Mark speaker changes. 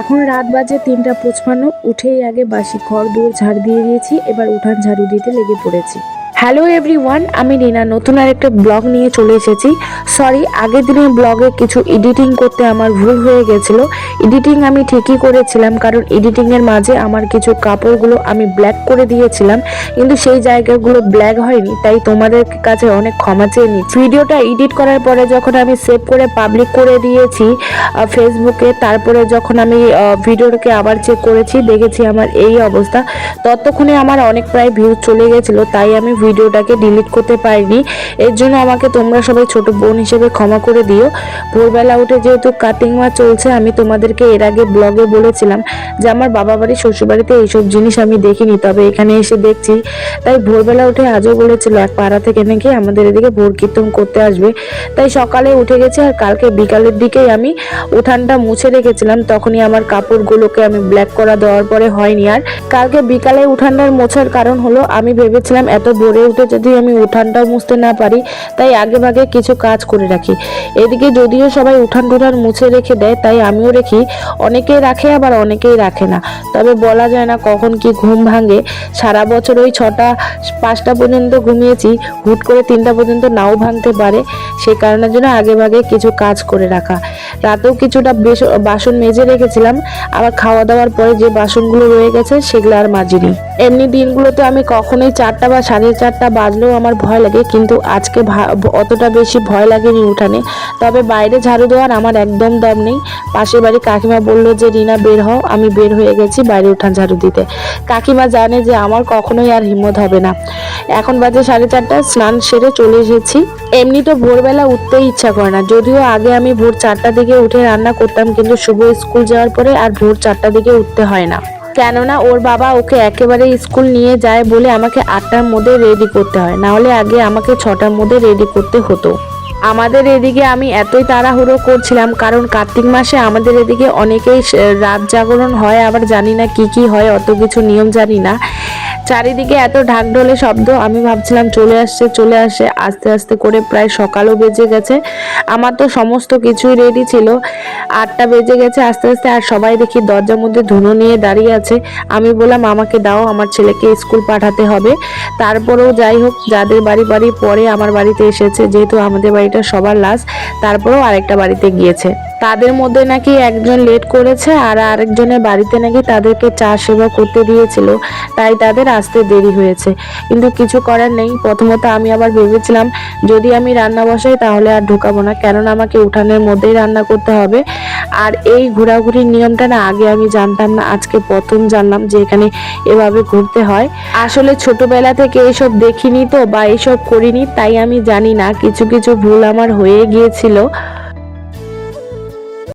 Speaker 1: এখন রাত বাজে তিনটা পঁচপান্ন, উঠেই আগে বাসি ঘর দূর ঝাড় দিয়ে দিয়েছি, এবার উঠান ঝাড়ু দিতে লেগে পড়েছি। হ্যালো এভরিওয়ান আমি রিনা নতুন আর একটা ব্লগ নিয়ে চলে এসেছি। সরি আগের দিনের ব্লগে কিছু এডিটিং করতে আমার ভুল হয়ে গেছিল। এডিটিং আমি ঠিকই করেছিলাম, কারণ এডিটিংয়ের মাঝে আমার কিছু কাপড়গুলো আমি ব্ল্যাক করে দিয়েছিলাম, কিন্তু সেই জায়গাগুলো ব্ল্যাক হয়নি, তাই তোমাদের কাছে অনেক ক্ষমা চেয়ে নিচ্ছি। ভিডিওটা এডিট করার পরে যখন আমি সেভ করে পাবলিক করে দিয়েছি ফেসবুকে তারপরে যখন আমি ভিডিওটাকে আবার চেক করেছি, দেখেছি আমার এই অবস্থা। ততক্ষণে আমার অনেক প্রায় ভিউ চলে গেছিল, তাই আমি ভিডিওটাকে ডিলিট করতে পারিনি। এর জন্য আমাকে তোমরা সবাই ছোট বোন হিসেবে ক্ষমা করে দিও। ভোরবেলা উঠে যেহেতু কাটিং মাছ চলছে, আমি তোমাদেরকে এর আগে ব্লগে বলেছিলাম যে আমার বাবা বাড়ি, শ্বশুরবাড়িতে এইসব জিনিস আমি দেখিনি, তবে এখানে এসে দেখছি। তাই ভোরবেলা উঠে আজও বলেছিল এক পাড়া থেকে নাকি আমাদের এদিকে ভোর কীর্তন করতে আসবে। তাই সকালে উঠে গেছি আর কালকে বিকালের দিকেই আমি উঠানটা মুছে রেখেছিলাম। তখনই আমার কাপড়গুলোকে আমি ব্ল্যাক করা দেওয়ার পরে হয়নি আর। কালকে বিকালে উঠানটার মোছার কারণ হলো আমি ভেবেছিলাম এত ভোরে উঠে যদি আমি উঠানটাও মুছতে না পারি, তাই আগে ভাগে কিছু কাজ করে রাখি। এদিকে যদিও সবাই উঠান টুঠান মুছে রেখে দেয়, তাই আমিও রেখি। অনেকেই রাখে, আবার অনেকেই রাখে না। তবে বলা যায় না কখন কি ঘুম ভাঙে। সারা বছর ওই ছটা, পাঁচটা পর্যন্ত ঘুমিয়েছি। হুট করে তিনটা পর্যন্ত নাও ভাঙতে পারে। সেই কারণের জন্য আগে ভাগে কিছু কাজ করে রাখা। রাতেও কিছুটা বাসন মেজে রেখেছিলাম, আবার খাওয়া দাওয়ার পরে যে বাসনগুলো রয়ে গেছে সেগুলো আর মাজিনি। এমনি দিনগুলোতে আমি কখনোই চারটা বা সাড়ে চারটা বাজলেও আমার ভয় লাগে, কিন্তু আজকে অতটা বেশি ভয় লাগেনি উঠানে। তবে বাইরে ঝাড়ু দেওয়ার আমার একদম দম নেই। পাশের বাড়ি কাকিমা বলল যে, রিনা, বের হও, আমি বের হয়ে গেছি বাইরে উঠান ঝাড়ু দিতে। কাকিমা জানে যে আমার কখনোই আর হিম্মত হবে না। এখন বাজে সাড়ে চারটা, স্নান সেরে চলে এসেছি। এমনি তো ভোরবেলা উঠতেই ইচ্ছা করে না। যদিও আগে আমি ভোর চারটা দিকে উঠে রান্না করতাম, কিন্তু শুভ স্কুল যাওয়ার পরে আর ভোর চারটা দিকে উঠতে হয় না। কেননা ওর বাবা ওকে একেবারে স্কুল নিয়ে যায় বলে আমাকে আটটার মধ্যে রেডি করতে হয়। না হলে আগে আমাকে ছটার মধ্যে রেডি করতে হতো। আমাদের এদিকে আমি এতই তাড়াহুড়ো করছিলাম, কারণ কার্তিক মাসে আমাদের এদিকে অনেকেই রাত জাগরণ হয়, আবার জানি না কি কি হয়, অত কিছু নিয়ম জানি না। চারিদিকে এত ঢাকঢোলে শব্দ, আমি ভাবছিলাম চলে আসছে চলে আসছে আস্তে আস্তে করে প্রায় সকালও বেজে গেছে। আমার তো সমস্ত কিছুই রেডি ছিল। আটটা বেজে গেছে আস্তে আস্তে, আর সবাই দেখি দরজার মধ্যে ধুনো নিয়ে দাঁড়িয়ে আছে। আমি বললাম, আমাকে দাও, আমার ছেলেকে স্কুল পাঠাতে হবে। তারপরেও যাই হোক, যাদের বাড়ি বাড়ি পরে আমার বাড়িতে এসেছে, যেহেতু আমাদের বাড়িটা সবার লাস্ট তারপরেও আরেকটা বাড়িতে গিয়েছে। তাদের মধ্যে নাকি একজন লেট করেছে আর আরেকজনের বাড়িতে নাকি তাদেরকে চা সেবা করতে দিয়েছিল, তাই তাদের আসতে দেরি হয়েছে। কিন্তু কিছু করার নেই। প্রথমত আমি আবার ভেবেছিলাম, যদি আমি রান্না বসাই তাহলে আর ঢোকাবো না, কেননা আমাকে উঠানের মধ্যেই রান্না করতে হবে। আর এই ঘোরাঘুরির নিয়মটা না আগে আমি জানতাম না, আজকে প্রথম জানলাম যে এখানে এভাবে ঘুরতে হয়। আসলে ছোটবেলা থেকে এসব দেখিনি তো বা এসব করিনি, তাই আমি জানি না। কিছু কিছু ভুল আমার হয়ে গিয়েছিল।